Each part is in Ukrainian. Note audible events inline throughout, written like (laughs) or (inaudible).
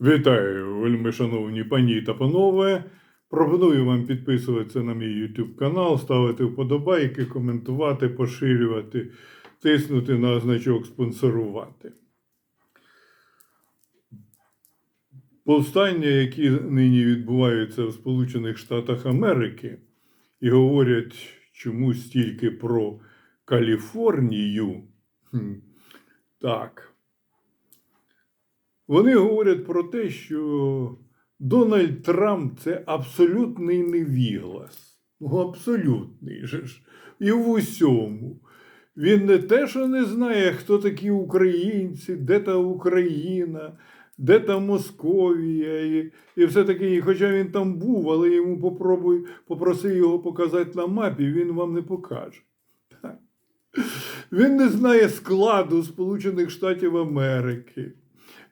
Вітаю, вельми шановні пані та панове. Пропоную вам підписуватися на мій YouTube канал, ставити вподобайки, коментувати, поширювати, тиснути на значок спонсорувати. Повстання, які нині відбуваються в Сполучених Штатах Америки, і говорять чомусь тільки про Каліфорнію. Так. Вони говорять про те, що Дональд Трамп це абсолютний невіглас. Ну, абсолютний же ж. І в усьому. Він не те, що не знає, хто такі українці, де та Україна, де та Московія, і, і все таке. І хоча він там був, але йому попробуй, попроси його показати на мапі, він вам не покаже. Так. Він не знає складу Сполучених Штатів Америки.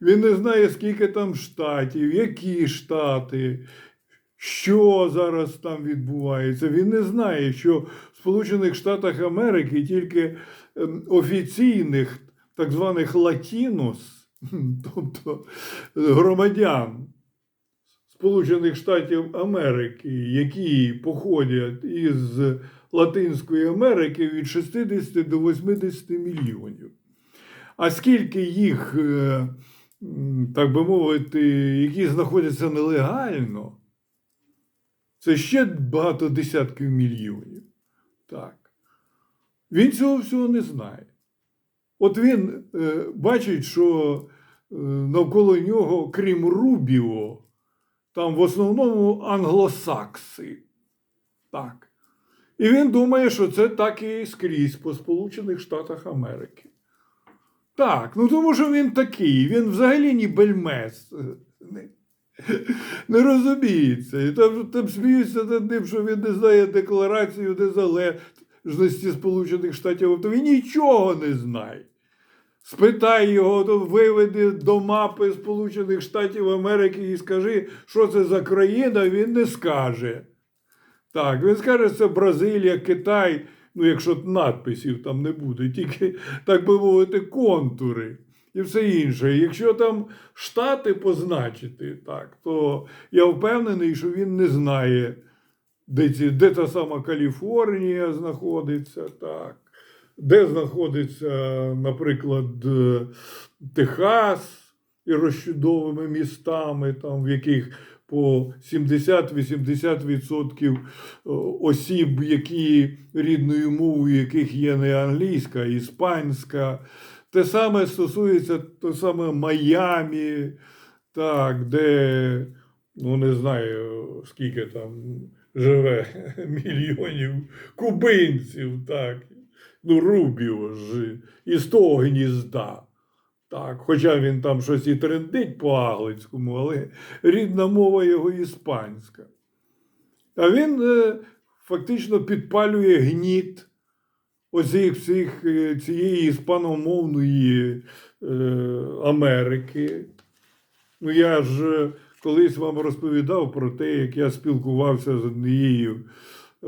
Він не знає, скільки там штатів, які штати, що зараз там відбувається. Він не знає, що в Сполучених Штатах Америки тільки ем, офіційних так званих латінос, тобто громадян Сполучених Штатів Америки, які походять із Латинської Америки від 60 до 80 мільйонів. А скільки їх, е, так би мовити, які знаходяться нелегально, це ще багато десятків мільйонів. Так. Він цього всього не знає. От він е, бачить, що е, навколо нього, крім Рубіо, там в основному англосакси. Так. І він думає, що це так і скрізь по Сполучених Штатах Америки. Так, ну тому що він такий, він взагалі ні бельмес. Не, розуміється. І там, там сміються над ним, що він не знає декларацію незалежності Сполучених Штатів. То він нічого не знає. Спитай його, то виведи до мапи Сполучених Штатів Америки і скажи, що це за країна, він не скаже. Так, він скаже, це Бразилія, Китай, ну якщо надписів там не буде, тільки, так би мовити, контури і все інше. Якщо там штати позначити, так, то я впевнений, що він не знає, де, ці, де та сама Каліфорнія знаходиться, так, де знаходиться, наприклад, е, Техас і розчудовими містами, там, в яких по 70-80% осіб, які рідною мовою яких є не англійська, а іспанська. Те саме стосується то саме Майамі, так, де, ну не знаю, скільки там живе (laughs) мільйонів кубинців, так. Ну, Рубіо ж із того гнізда. Так, хоча він там щось і трендить по-аглицькому, але рідна мова його іспанська. А він е, фактично підпалює гніт оцих всіх е, цієї іспаномовної е, Америки. Ну, я ж е, колись вам розповідав про те, як я спілкувався з однією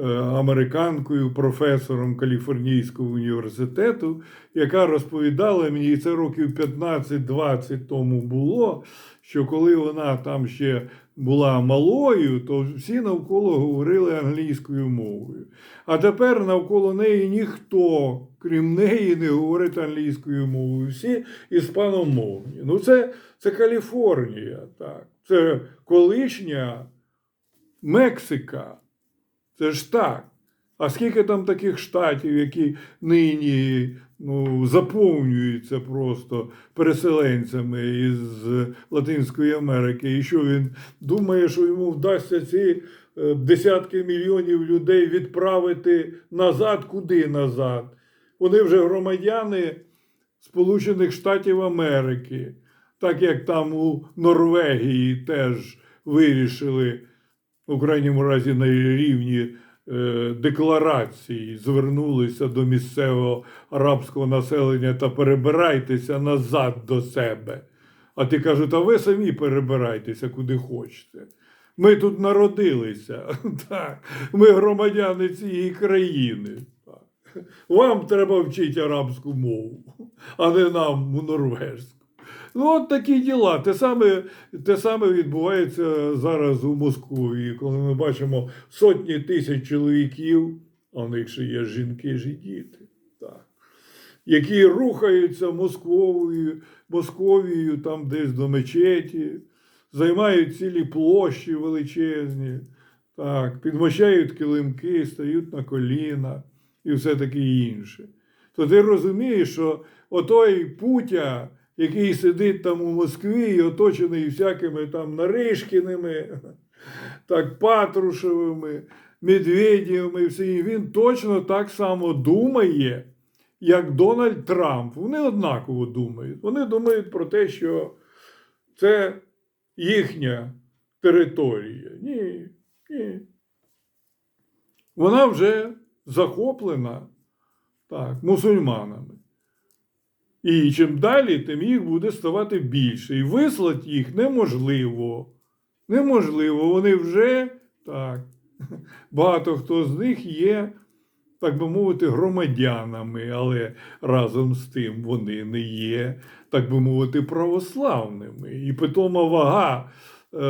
американкою, професором Каліфорнійського університету, яка розповідала мені, і це років 15-20 тому було, що коли вона там ще була малою, то всі навколо говорили англійською мовою. А тепер навколо неї ніхто, крім неї, не говорить англійською мовою. Всі іспаномовні. Ну, це, це Каліфорнія, так. Це колишня Мексика. Це ж так. А скільки там таких штатів, які нині ну, заповнюються просто переселенцями із Латинської Америки, і що він думає, що йому вдасться ці е, десятки мільйонів людей відправити назад, куди назад? Вони вже громадяни Сполучених Штатів Америки, так як там у Норвегії теж вирішили, у крайньому разі на рівні е, декларації, звернулися до місцевого арабського населення та перебирайтеся назад до себе. А ти кажуть, а ви самі перебирайтеся куди хочете. Ми тут народилися, (laughs) так. ми громадяни цієї країни. Так. Вам треба вчити арабську мову, а не нам у норвежську. Ну, от такі діла. Те саме, те саме відбувається зараз у Москві, коли ми бачимо сотні тисяч чоловіків, а в них ще є жінки ж і діти, так, які рухаються Москвою, Московією, там десь до мечеті, займають цілі площі величезні, так, підмощають килимки, стають на коліна і все таке інше. То ти розумієш, що отой Путя, який сидить там у Москві і оточений всякими там Наришкіними, (laughs) так, Патрушевими, Медведєвими, всі, він точно так само думає, як Дональд Трамп. Вони однаково думають. Вони думають про те, що це їхня територія. Ні, ні. Вона вже захоплена так, мусульманами. І чим далі, тим їх буде ставати більше. І вислати їх неможливо. Неможливо. Вони вже так. (laughs) Багато хто з них є, так би мовити, громадянами, але разом з тим вони не є, так би мовити, православними. І питома вага е,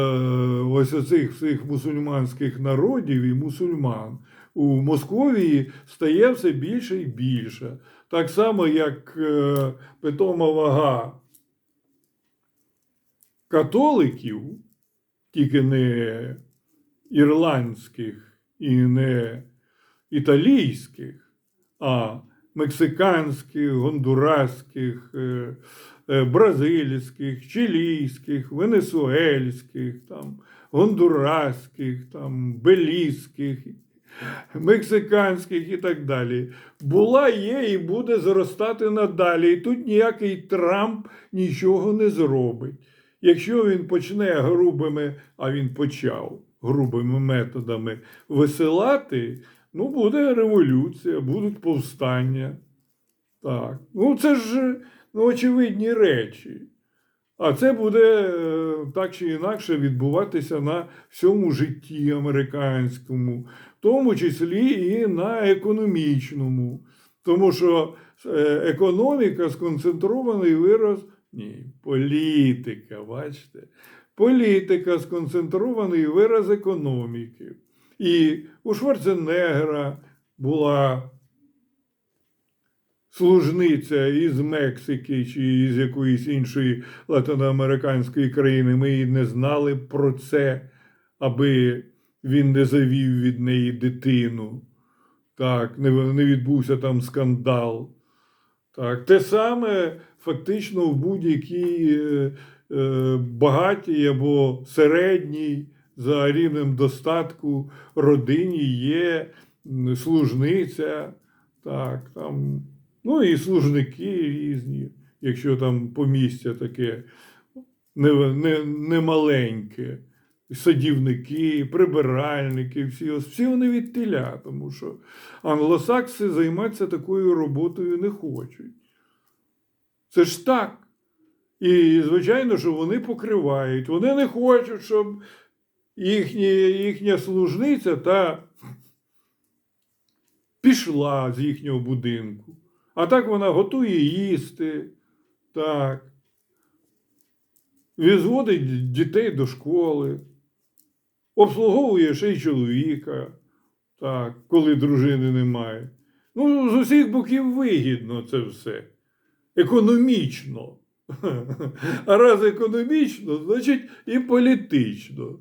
ось оцих всіх мусульманських народів і мусульман у Московії стає все більше і більше. Так само, як е, питома вага католиків, тільки не ірландських і не італійських, а мексиканських, гондураських, е, е, бразильських, чилійських, венесуельських, там, гондураських, там, белізьких, мексиканських і так далі. Була, є і буде зростати надалі. І тут ніякий Трамп нічого не зробить. Якщо він почне грубими, а він почав грубими методами висилати, ну буде революція, будуть повстання. Так. Ну, це ж ну, очевидні речі. А це буде е, так чи інакше відбуватися на всьому житті американському, тому числі і на економічному. Тому що е, економіка сконцентрований вираз. Ні, політика, бачите? Політика сконцентрований вираз економіки. І у Шварценеггера була служниця із Мексики чи із якоїсь іншої латиноамериканської країни. Ми і не знали про це, аби він не завів від неї дитину. Так, не, не відбувся там скандал. Так, те саме фактично в будь-якій е, е, багатій або середній за рівнем достатку родині є служниця, так, там, ну і служники різні, якщо там помістя таке не, не, не. Садівники, прибиральники, всі, всі вони від теля, тому що англосакси займатися такою роботою не хочуть. Це ж так. І, звичайно, що вони покривають. Вони не хочуть, щоб їхні, їхня служниця та пішла з їхнього будинку. А так вона готує їсти, так, відводить дітей до школи, обслуговує ще й чоловіка, так, коли дружини немає. Ну, з усіх боків вигідно це все. Економічно. (laughs) А раз економічно, значить і політично.